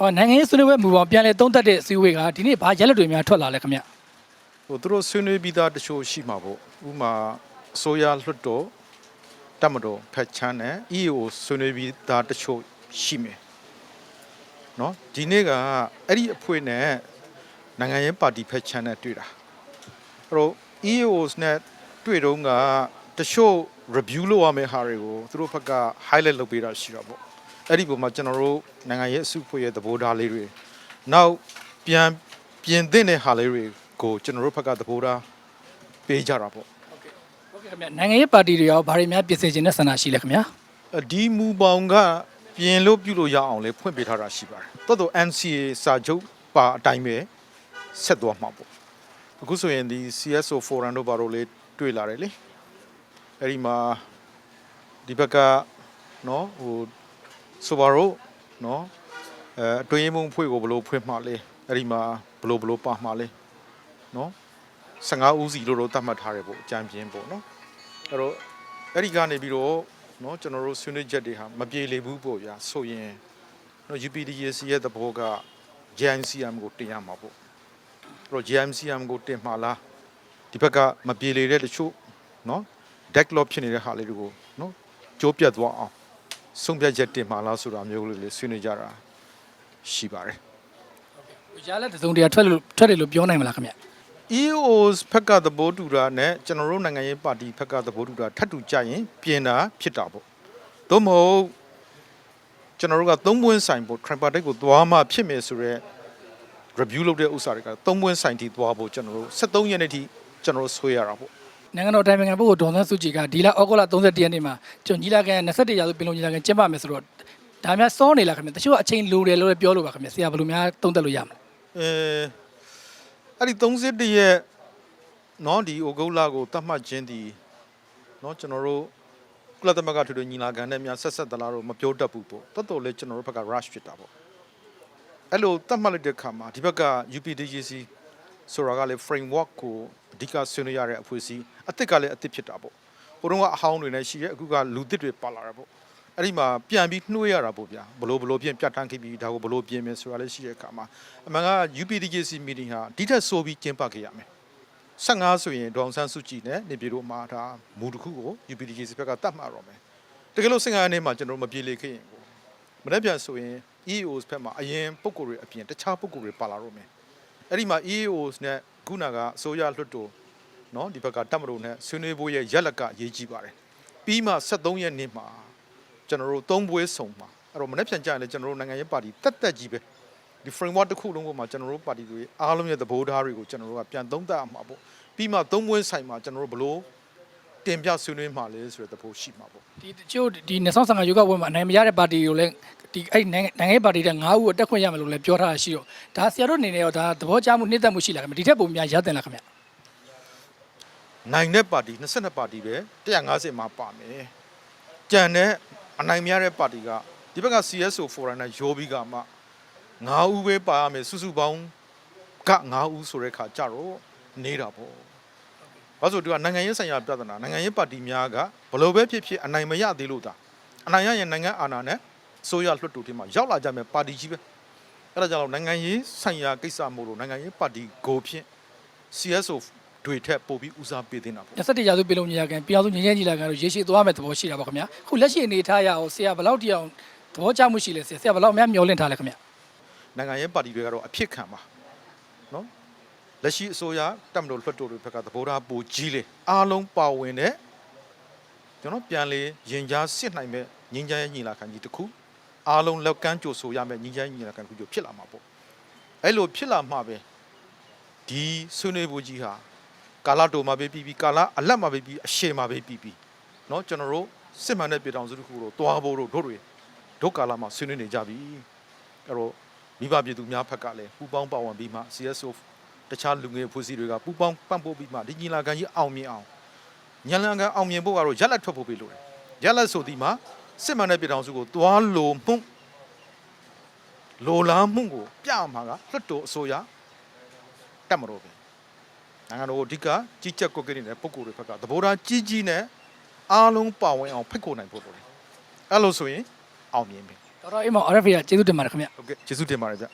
အော်နိုင်ငံရေးဆွေးနွေးပွဲမူပေါင်းပြန်လည်သုံးသပ်တဲ့အစည်းအဝေးကဒီနေ့ဘာရက်လက်တွေများထွက်လာလဲခင်ဗျဟိုသူတို့ဆွေးနွေးပြီးသားတချို့ရှိမှာပေါ့ဥပမာအစိုးရလွှတ်တော်တမတော်ဖက်ချမ်းနဲ့ EAO ဆွေးနွေးပြီးသားတချို့ရှိမယ်နော်ဒီနေ့ကအဲ့ဒီအဖွဲ့နဲ့နိုင်ငံရေးပါတီဖက်ချမ်းနဲ့တွေ့တာအဲ့တော့ EAOs နဲ့တွေ့တော့ကတချို့ review လုပ်ရမယ့်ဟာတွေကိုသူတို့ဘက်က highlight လုပ်ပေးတာရှိတာပေါ့ အဲ့ဒီပုံမှာကျွန်တော်တို့နိုင်ငံရေးအစုအဖွဲ့ရဲ့သဘောထားလေးတွေနောက်ပြန်ပြင်သင့်တဲ့ဟာလေးတွေကိုကျွန်တော်တို့ဘက်ကသဘောထားပေးကြတာပေါ့ဟုတ်ကဲ့ခင်ဗျနိုင်ငံရေးပါတီတွေရောဘာတွေများပြင်ဆင်ခြင်းနဲ့ဆန္ဒရှိလဲခင်ဗျာအဒီမူပေါင်းကပြင်လို့ပြုလို့ရအောင်လေဖွင့်ပေးထားတာရှိပါတယ်တော်တော် NCA စာချုပ်ပါအတိုင်းပဲဆက်သွားမှာပေါ့အခုဆိုရင်ဒီ CSO forum တို့ဘာလို့လဲတွေ့လာတယ်လေအဲ့ဒီမှာဒီဘက်ကနော်ဟို ဆိုပါတော့နော်အဲအတွင်းမုံဖွဲ့ကိုဘလို့ဖွင့်မှလဲအဲ့ဒီမှာဘလို့ဘလို့ပါမှလဲနော်15ဦးစီလို့တော့သတ်မှတ်ထားတယ်ပေါ့အကြံပြင်းပေါ့နော်အဲ့တော့အဲ့ဒီကနေပြီးတော့နော်ကျွန်တော်တို့ဆွေးနွေးချက်တွေဟာမပြေလည်ဘူးပေါ့ဗျာဆိုရင်နော် UPDC ရဲ့သဘောက JMCM ကိုတင်ရမှာပေါ့အဲ့တော့ JMCM ကိုတင်မှလားဒီဘက်ကမပြေလည်တဲ့တချို့နော် deck lock ဖြစ်နေတဲ့ဟာလေးတွေကိုနော်ကြိုးပြတ်သွားအောင် ဆုံးဖြတ်ချက်တင်မှာလားဆိုတာမျိုးလေးလေးဆွေးနွေးကြတာရှိပါတယ်ရလက်တစ်စုံတရာထွက်လို့ထွက်တယ်လို့ပြောနိုင်မလားခင်ဗျ EOS ဖက်ကသဘောတူတာနဲ့ကျွန်တော်တို့နိုင်ငံရေးပါတီဖက်ကသဘောတူတာထပ်တူကြရင်ပြင်တာဖြစ်တာပေါ့သို့မဟုတ်ကျွန်တော်တို့ကသုံးပွင့်ဆိုင်ပေါ့ tripartite ကိုသွားမှဖြစ်မယ်ဆိုတော့ review လုပ်တဲ့ဥစ္စာတွေကသုံးပွင့်ဆိုင်ထိသွားဖို့ကျွန်တော်တို့73ရက်နေ့ထိကျွန်တော်တို့ဆွေးရတာပေါ့ နိုင်ငံတော်တိုင်ပင်ခံပုဂ္ဂိုလ်ဒေါ်အောင်ဆန်းစုကြည်ကဒီလဩဂုတ်လ31ရက်နေ့မှာကျွန်ညီလာခံ21ရာစုပင်လုံညီလာခံကျင်းပမယ်ဆိုတော့ဒါများစောနေလားခင်ဗျတချို့ကအချိန်လိုတယ်လို့လည်းပြောလို့ပါခင်ဗျဆရာဘယ်လိုများသုံးသပ်လို့ရမလဲ အဲအဲ့ဒီ31ရက်เนาะဒီဩဂုတ်လကိုတတ်မှတ်ခြင်းဒီเนาะကျွန်တော်တို့ကုလသမဂ္ဂထွေထွေညီလာခံနဲ့များဆက်ဆက်သလားတော့မပြောတတ်ဘူးပေါ့တော်တော်လေးကျွန်တော်တို့ဘက်က rush ဖြစ်တာပေါ့အဲ့လိုတတ်မှတ်လိုက်တဲ့ခါမှာဒီဘက်က UPDGC ဆိုတာကလည်း framework ကိုအဓိကဆွေးနွေးရတဲ့အဖွဲ့အစည်းအစ်စ်ကလည်းအစ်စ်ဖြစ်တာပေါ့ဟိုတုန်းကအဟောင်းတွေနဲ့ရှိရဲအခုကလူသစ်တွေပါလာတာပေါ့အဲ့ဒီမှာပြန်ပြီးနှွှေးရတာပေါ့ဗျာဘလို့ဘလို့ပြင်ပြတ်တန်းခဲ့ပြီးဒါကိုဘလို့ပြင်မယ်ဆိုတာလည်းရှိတဲ့အခါမှာအမှန်က UPDJC meeting ဟာဒီထက်ဆိုပြီးကျင်းပခဲ့ရမယ်15ဆိုရင်ဒေါအောင်ဆန်းစုကြည်နဲ့နေပြည်တော်မှာဒါမူတစ်ခုကို UPDJC ဘက်ကတတ်မှတ်တော့မယ်တကယ်လို့15ရက်နေ့မှာကျွန်တော်တို့မပြေလေခဲ့ရင်ကိုမနေ့ပြန်ဆိုရင် EOS ဘက်မှာအရင်ပုံကိုယ်တွေအပြင်တခြားပုံကိုယ်တွေပါလာတော့မယ် အဲ့ဒီမှာ EOS နဲ့ခုနကအစိုးရလွှတ်တော်နော်ဒီဘက်ကတပ်မတော်နဲ့ဆွေးနွေးဖို့ရဲ့ရက်လက်ကအရေးကြီးပါတယ်ပြီးမှ73ရက်နေ့မှာကျွန်တော်တို့သုံးပွဲဆုံမှာအဲ့တော့မနေ့ပြန်ကြရင်လည်းကျွန်တော်တို့နိုင်ငံရေးပါတီတက်တက်ကြီးပဲဒီ framework တစ်ခုလုံးပေါ်မှာကျွန်တော်တို့ပါတီတွေအားလုံးရဲ့သဘောထားတွေကိုကျွန်တော်တို့ကပြန်သုံးသပ်အမှာပေါ့ပြီးမှသုံးပွဲဆိုင်မှာကျွန်တော်တို့ဘလို့ တင်ပြဆွေးနွေးမှာလဲဆိုတဲ့သဘောရှိမှာပေါ့ဒီတချို့ဒီ2015ရွေးကောက်ပွဲမှာအနိုင်မရတဲ့ပါတီကိုလည်းဒီအဲ့နိုင်ငံနိုင်ငံရေးပါတီတဲ့9ဦးကိုတက်ခွင့်ရမယ်လို့လည်းပြောထားတာရှိတော့ဒါဆရာတို့အနေနဲ့ရောဒါသဘောကျမှုနှိမ့်သက်မှုရှိလားခင်ဗျဒီထက်ပုံများရတဲ့လားခင်ဗျနိုင်တဲ့ပါတီ22ပါတီပဲ150မှာပါမယ်ကြံတဲ့အနိုင်မရတဲ့ပါတီကဒီဘက်က CSO forum နဲ့ရောပြီးကမှ9ဦးပဲပါရမယ်စုစုပေါင်းက9ဦးဆိုတဲ့ခါကြတော့နေတာပေါ့ ဘာလို့ဆိုသူကနိုင်ငံရေးဆိုင်ရာပြဿနာနိုင်ငံရေးပါတီများကဘလို့ပဲဖြစ်ဖြစ်အနိုင်မရသေးလို့ဒါအနိုင်ရရင်နိုင်ငံအာဏာနဲ့ဆိုရလွှတ်တော်ထဲမှာရောက်လာကြမယ်ပါတီကြီးပဲအဲ့ဒါကြောင့်နိုင်ငံရေးဆိုင်ရာကိစ္စမို့လို့နိုင်ငံရေးပါတီကိုဖြင့် CSO တွေထက်ပိုပြီးဦးစားပေးတင်တာပေါ့21ရာစုပြည်လုံးညီလာခံပြည်အောင်စုညီညီညီလာခံတို့ရေရှည်သွားမယ်သဘောရှိတာပါခင်ဗျခုလက်ရှိအနေထားရအောင်ဆရာဘယ်လောက်တိအောင်သဘောကျမှုရှိလဲဆရာဆရာဘယ်လောက်များမျှော်လင့်ထားလဲခင်ဗျနိုင်ငံရေးပါတီတွေကတော့အဖြစ်ခံပါနော် လက်ရှိအစိုးရတပ်မတော်လွှတ်တော်တွေဘက်ကသဘောထားပိုကြီးလေအားလုံးပါဝင်တဲ့ကျွန်တော်ပြန်လေရင်ကြားစစ်နိုင်မဲ့ငင်းချမ်းရေးညီလာခံကြီးတစ်ခုအားလုံးလက်ကမ်းကြိုဆိုရမဲ့ငင်းချမ်းရေးညီလာခံတစ်ခုကြိုဖြစ်လာမှာပေါ့အဲ့လိုဖြစ်လာမှပဲဒီဆွေးနွေးဖို့ကြီးဟာကာလတိုမှာပဲပြီးပြီးကာလအလတ်မှာပဲပြီးအရှေ့မှာပဲပြီးပြီးเนาะကျွန်တော်တို့စစ်မှန်တဲ့ပြည်တော်စုတစ်ခုတော့တွားဖို့တို့တို့တွေဒုက္ကာလမှာဆွေးနွေးနေကြပြီအဲ့တော့ မိဘပြည်သူများဖက်ကလည်းပူပေါင်းပါဝင်ပြီးမှ CSO တခြားလူငယ်အဖွဲ့အစည်းတွေကပူပေါင်းပံ့ပိုးပြီးမှဒီညီလာခံကြီးအောင်မြင်အောင်ညလန်ကန်အောင်မြင်ဖို့ကတော့ရက်လက်ထွက်ဖို့ပဲလိုတယ်ရက်လက်ဆိုဒီမှာစစ်မှန်တဲ့ပြည်ထောင်စုကိုသွားလိုမှုလိုလားမှုကိုပြမှာကလွတ်တော်အစိုးရတက်မတော်ပဲနိုင်ငံတော်ကိုအဓိကကြီးကြပ်ကွက်ကိနေတဲ့ပုံကိုယ်တွေဘက်ကသဘောထားကြီးကြီးနဲ့အားလုံးပါဝင်အောင်ဖိတ်ခေါ်နိုင်ဖို့လိုတယ်အဲ့လိုဆိုရင်အောင်မြင်ပြီတော်တော်အိမ်မောင် RFA ကကျေးဇူးတင်ပါတယ်ခင်ဗျဟုတ်ကဲ့ကျေးဇူးတင်ပါတယ်ဗျ